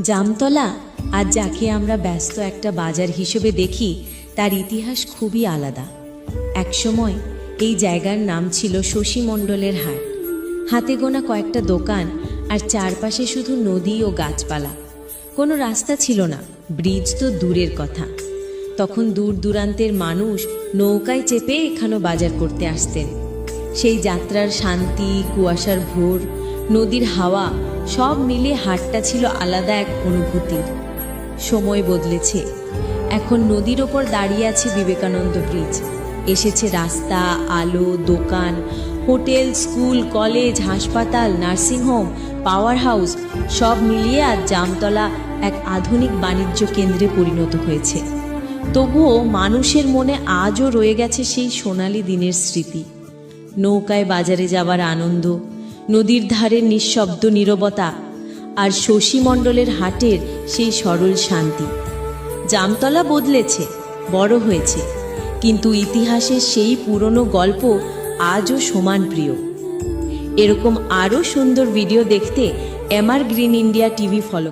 জামতলা? আজ যাকে আমরা ব্যস্ত একটা বাজার হিসেবে দেখি, তার ইতিহাস খুবই আলাদা। একসময় এই জায়গার নাম ছিল শশী মণ্ডলের হাট। হাতে গোনা কয়েকটা দোকান আর চারপাশে শুধু নদী ও গাছপালা। কোনো রাস্তা ছিল না, ব্রিজ তো দূরের কথা। তখন দূর দূরান্তের মানুষ নৌকায় চেপে এখানো বাজার করতে আসতেন। সেই যাত্রার শান্তি, কুয়াশার ভোর, নদীর হাওয়া সব মিলে হাটটা ছিল আলাদা এক অনুভূতির সময় বদলেছে। এখন নদীর ওপর দাঁড়িয়ে আছে বিবেকানন্দ ব্রিজ। এসেছে রাস্তা, আলো, দোকান, হোটেল, স্কুল, কলেজ, হাসপাতাল নার্সিংহোম পাওয়ার হাউস, সব মিলিয়ে আজ জামতলা এক আধুনিক বাণিজ্য কেন্দ্রে পরিণত হয়েছে। তবুও মানুষের মনে আজও রয়ে গেছে সেই সোনালি দিনের স্মৃতি। নৌকায় বাজারে যাবার আনন্দ নদীর ধারের নিঃশব্দ নীরবতা আর শশীমণ্ডলের হাটের সেই সরল শান্তি। জামতলা বদলেছে, বড় হয়েছে, কিন্তু ইতিহাসের সেই পুরনো গল্প আজও সমান প্রিয়। এরকম আরও সুন্দর ভিডিও দেখতে MR green India TV follow